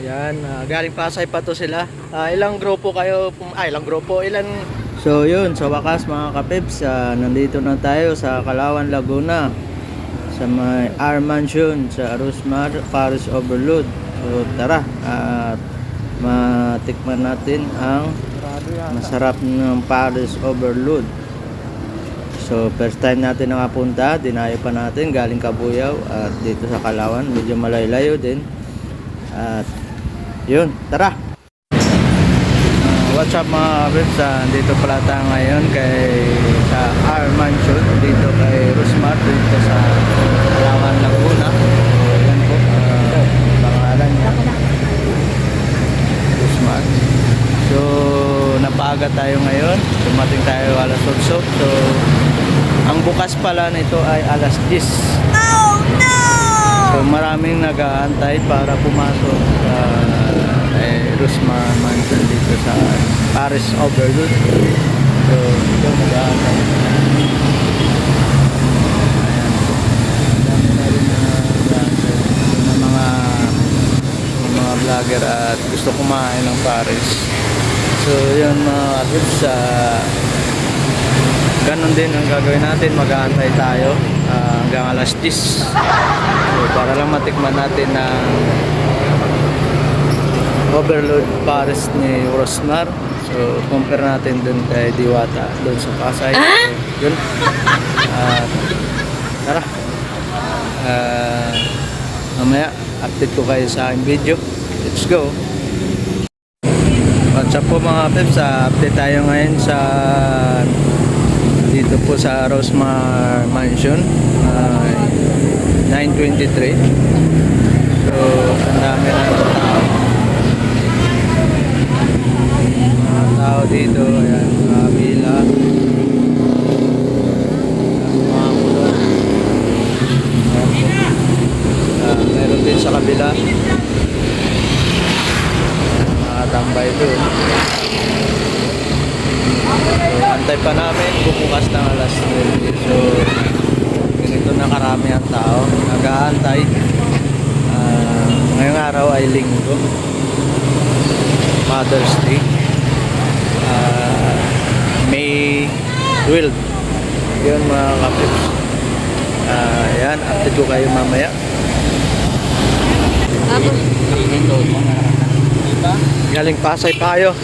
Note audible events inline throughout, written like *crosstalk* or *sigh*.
Yan, ah, galing Pasay pa to sila. Ah, ilang grupo kayo? Ah, ilang grupo? Ilan? So yun, sa wakas mga kapips, ah, nandito na tayo sa Kalawan, Laguna. Sa may R Mansion, sa Arusmar, Paris Overload. So tara, at matikman natin ang masarap ng Paris Overload. So first time natin nakapunta, dinayo pa natin galing Kabuyaw at dito sa Kalawan, medyo malayo-layo din. At yun, tara. Uh, what's up mga kabits? Uh, dito pala tayo ngayon kay sa R Mansion dito kay Rosmar dito sa Kalawan, Laguna. So yan po, uh, pangalan niya. Rosmar. So napaaga tayo ngayon. Dumating tayo alas 8. So ang bukas pala nito ay alas 10. So maraming nag-aantay para pumasok sa eh, Rusma Mansion dito sa Paris Overlook. So ito nag-aantay. Vlogger at gusto kumain ng Paris. So yun mga kapits, ah, Ganon din ang gagawin natin, mag-aantay tayo ah, hanggang alas 10. So, para lang matikman natin ng overload Paris ni Rosmar. So, compare natin dun kay Diwata, dun sa Pasay. So, yun. Ah, tara. Ah, mamaya, update ko kayo sa aking video. Let's go. What's up po mga peps? Ah, update tayo ngayon sa dito po sa Rosemar Mansion uh, 923 so ang dami ng tao. Mga tao dito ayan mga pila. Mga po Ah, meron din sa kabila. Ayan, mga tambay doon So, antay pa namin bubukas ng alas 9. So, ganito na karami ang tao. Nag-aantay. Ah, ngayong araw ay linggo. Mother's Day. Ah, May 12. Yun mga kapips. Ah, yan, update ko kayo mamaya. Galing Pasay tayo.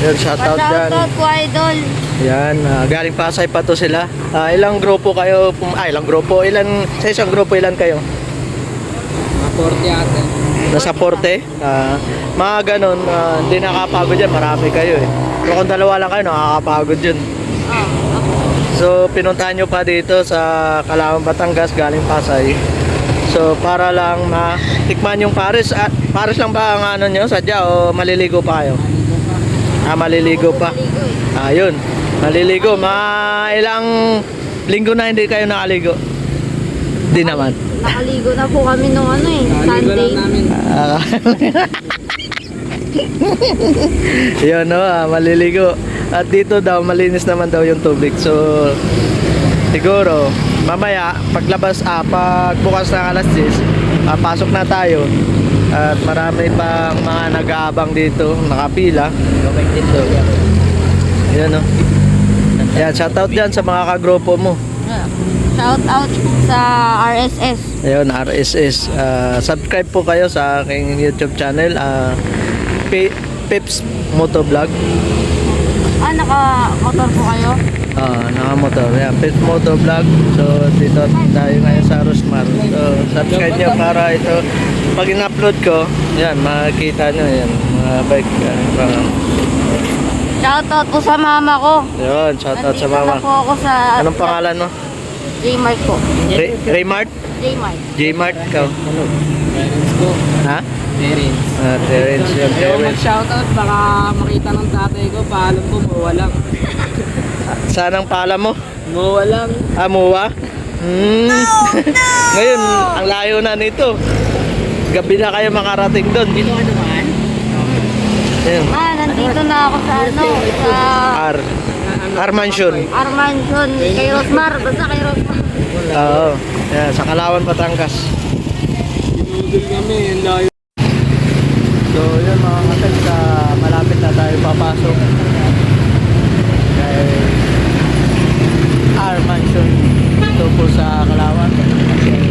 Yun, shoutout dyan. pa-shoutout ko, idol. Yan, ah, galing Pasay pa to sila. Ah, ilang grupo kayo? pum- Ah, ilang grupo? Ilan sa isang grupo ilan kayo? Maporte ate. Nasa Porte? Ah, mga ganun, ah, hindi nakakapagod yan. Marami kayo eh. Pero kung dalawa lang kayo, nakakapagod yun. So, pinuntahan nyo pa dito sa Calawang, Batangas, galing Pasay. So, para lang matikman yung Paris. Ah, Paris lang ba ang ano nyo? Sadya o maliligo pa kayo? Ah, maliligo pa. Ayun, maliligo. Mga ilang linggo na hindi kayo nakaligo. Hindi naman. Nakaligo na po kami nung ano eh, Sunday. lang namin. Ah. *laughs* Yun no, ah, maliligo. At dito daw, malinis naman daw yung tubig. So, siguro, mamaya, paglabas, ah, pagbukas ng alas 10, ah, pasok na tayo. At marami pang mga nag-aabang dito, nakapila. Yan no. Yan, shoutout dyan sa mga kagrupo mo. Shout out sa RSS. Ayun, RSS. Ah, subscribe po kayo sa aking YouTube channel, Pi- Pips Motovlog. Ah, naka-motor po kayo? Ah, nakamotor. Yan, Pips Motovlog. So, dito tayo ngayon sa Rosmar. So, subscribe nyo para ito, pag in-upload ko, yan, makikita nyo yan, mga bike. yan, mga- Shout out po sa mama ko. Yun, shoutout sa Nandito mama. na po ako sa... Anong pangalan mo? J-Mart po. Ray- Raymart? J-Mart. J-Mart ko. Ha? Parents. Ah, Terence yun, Ayaw Terence. mag-shoutout, baka makita ng tatay ko, paalam ko, muwa lang. *laughs* Saan ang pala mo? Muwa lang. Amuwa? Hmm. *laughs* Ngayon, ang layo na nito. Gabi na kayo makarating doon. Dito ka naman? Ayun. Ah, nandito na ako sa ano, sa R. R Mansion. Armansion kay Rosmar. Basta kay Rosmar. Oo. Yan, sa Kalawan, Batangas. Ginugol kami, ang layo. So yun mga kapit, sa malapit na tayo papasok kay R Mansion ito po sa Kalawan. Uh.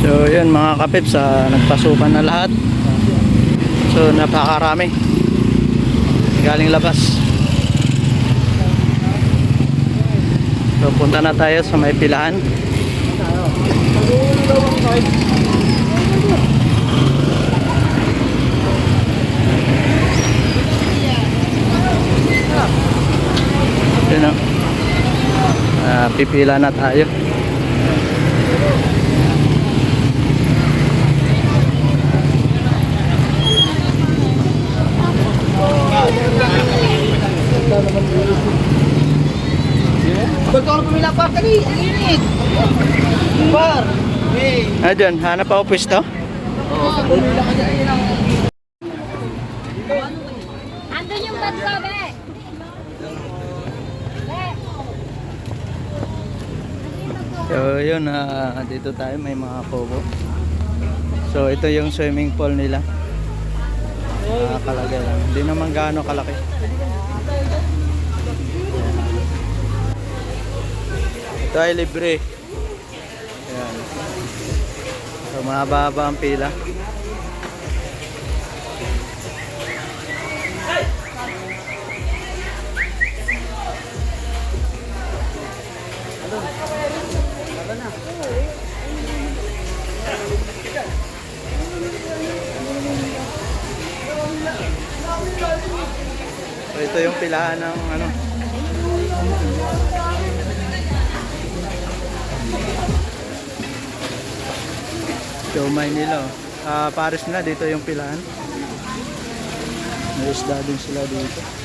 So yun mga kapit, sa nagpasukan na lahat. So napakarami. Galing labas. So punta na tayo sa may pilahan. Yun o. Ah, pipila na tayo. Ako pumila pa kani? Init. Par. Ah, dyan. Hanap ako pwesto. Andun yung tatlo, be. So yun, ah, dito tayo may mga kubo. So ito yung swimming pool nila. Nakakalagay lang. Hindi naman gaano kalaki. Ito ay libre. So mahaba-haba ang pila. Ito yung pilahan ng ano. Siomay nila. oh. Ah, Paris na dito yung pilahan. May isda din sila dito.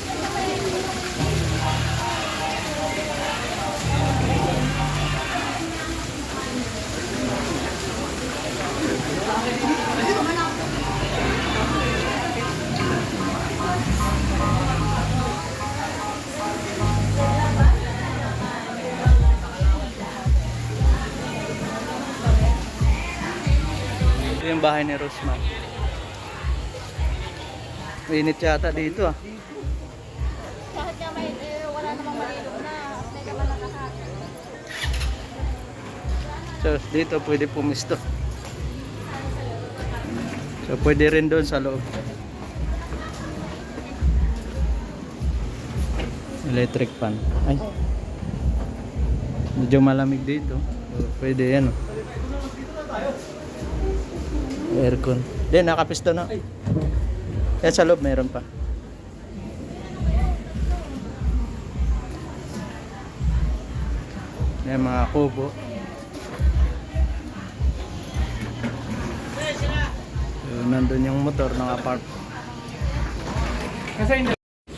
Ito yung bahay ni Rosmar. Init yata dito ah. Kahit nga may, eh, wala namang malilog na. Hindi naman nakakat. So dito pwede pumisto. So pwede rin doon sa loob. Electric fan. Ay. Medyo malamig dito. So, pwede yan. oh. Aircon. Then nakapisto na. Yan sa loob meron pa. Yan mga kubo. So, nandun yung motor ng apart.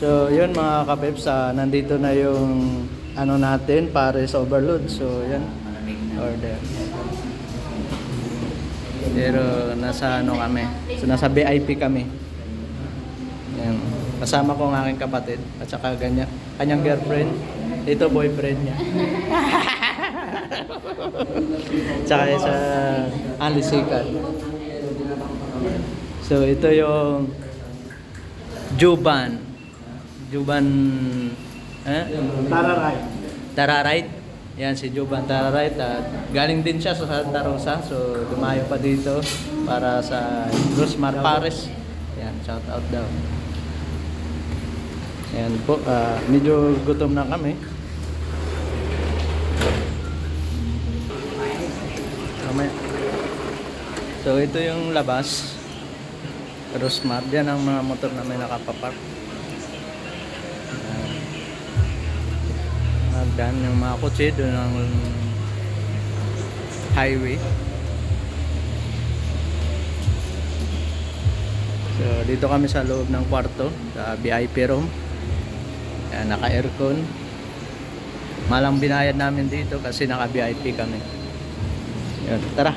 So, yun mga kapeps, ah, nandito na yung ano natin, Paris overload. So, yan. Order. Pero nasa ano kami. So, nasa VIP kami. Yan. Kasama ko ang aking kapatid at saka ganyan, kanyang girlfriend. Ito boyfriend niya. *laughs* Tsaka sa Alisikan. So ito yung Juban. Juban eh? Tararay. Tararait. Yan si Juban Tararait. At galing din siya sa Santa Rosa. So dumayo pa dito para sa Rosmar Pares. Yan, shout out daw. Yan po, ah, medyo gutom na kami. So ito yung labas. Rosmar. Yan ang mga motor na may nakapapark. Magdan yung mga kotse doon ang highway. So dito kami sa loob ng kwarto sa VIP room. Yan, naka-aircon. Malang binayad namin dito kasi naka-VIP kami. Yan, tara.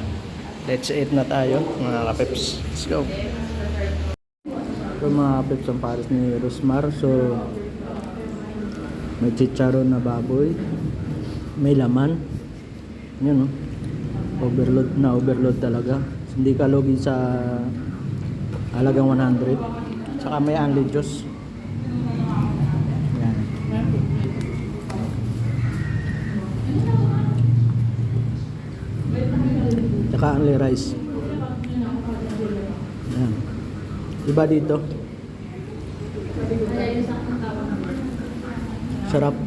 Let's eat na tayo mga kapeps. Let's go. So mga kapeps ang pares ni Rosmar. So may chicharon na baboy. May laman. Yan oh. overload na overload talaga. Hindi ka logi sa halagang 100 saka may unli juice. Yan. Saka unli rice. Yan. Iba dito sarap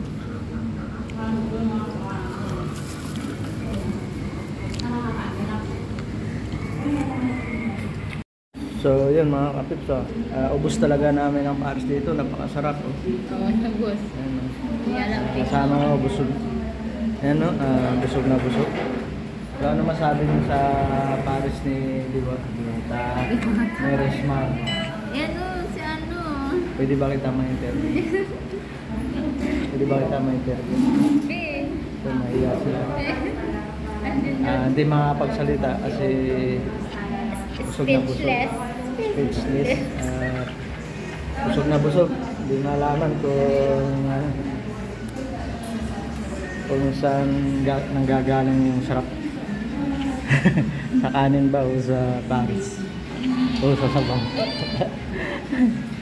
So, yun mga kapips, oh. Ah, ubos talaga namin ang pares dito. Napakasarap. Oh. Oo, nabos. Ayan, oh. Kasama ko, busog. Ayan, no? Ah, busog na busog. So, ano masabi niyo sa pares ni Diwa? Diwata Meresmar. Yan o, si ano. Pwede ba kita ma-interview? *laughs* Pwede ba kita ma-interview? Eh, So, mahiya sila. Ah, hindi makapagsalita kasi busog na busog. Speechless. Speechless. Ah, busog na busog. Hindi malaman kung ano, kung saan ga- nanggagaling yung sarap. *laughs* sa kanin ba o sa paris? O sa sabang? *laughs*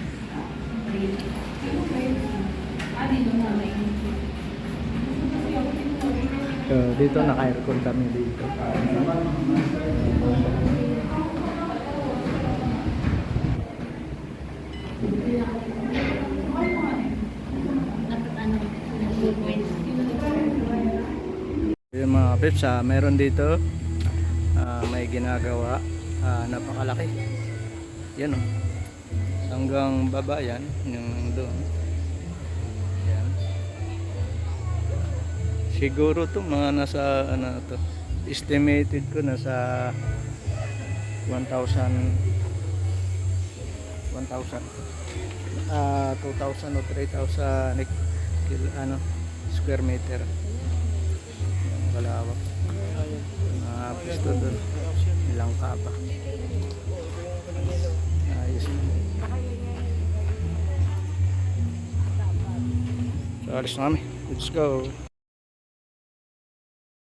so, dito naka-aircon kami dito. Yung mga peps, ah, meron dito ah, may ginagawa ah, napakalaki. Yan oh. Hanggang baba yan, yung doon. Siguro to mga nasa ano to. Estimated ko nasa 1,000 1,000 ah 2,000 o 3,000 ik- kil- ano square meter. Yung kalawak mga pisto doon ilang kapa ayos. So alis na kami. Let's go